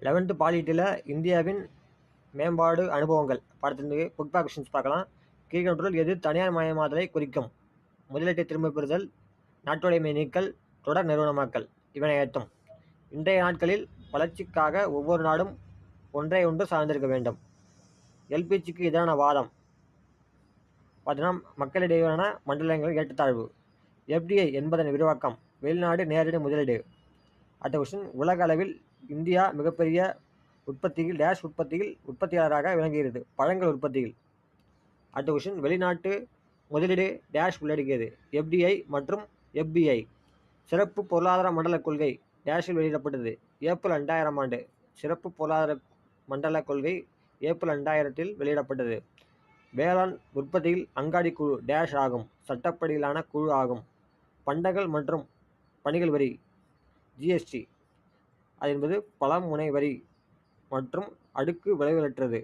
Eleventh பாலிட்டியில் இந்தியாவின் மேம்பாடு அனுபவங்கள். பாடத்திலிருந்து புக் பேக் கொஷின்ஸ் பார்க்கலாம். கீழ்கண்டோரில் எது தனியார் மயமாதலை குறிக்கும்? முதலீட்டை திரும்பப் பெறுதல் நாட்டுடைமை நீக்கல் தொடர் நிறுவனமாக்கல் இவனை ஏற்றும் இன்றைய நாட்களில் வளர்ச்சிக்காக ஒவ்வொரு நாடும் ஒன்றை ஒன்று சார்ந்திருக்க வேண்டும். எல்பிஜிக்கு எதிரான வாதம். பார்த்தீங்கன்னா மக்களிடையேயான மண்டலங்கள் ஏற்றத்தாழ்வு. எஃப்டிஐ என்பதன் விரிவாக்கம் வெளிநாடு நேரடி முதலீடு. அடுத்த கொஸ்டின் உலக அளவில் இந்தியா மிகப்பெரிய உற்பத்தியில் டேஷ் உற்பத்தியில் உற்பத்தியாளராக விளங்குகிறது. பழங்கள் உற்பத்தியில். அடுத்த கொஷின் வெளிநாட்டு முதலீடு டேஷ் உள்ளடக்கியது. எஃப்டிஐ மற்றும் எஃபிஐ சிறப்பு பொருளாதார மண்டல கொள்கை டேஷில் வெளியிடப்பட்டது. ஏப்ரல் ரெண்டாயிரம் ஆண்டு. சிறப்பு பொருளாதார மண்டல கொள்கை ஏப்ரல் ரெண்டாயிரத்தில் வெளியிடப்பட்டது. வேளாண் உற்பத்தியில் அங்காடி குழு டேஷ் ஆகும். சட்டப்படியிலான குழு ஆகும். பண்டங்கள் மற்றும் பணிகள் வரி. ஜிஎஸ்டி என்பது பல முனை வரி மற்றும் அடுக்கு விளைவுகளற்றது.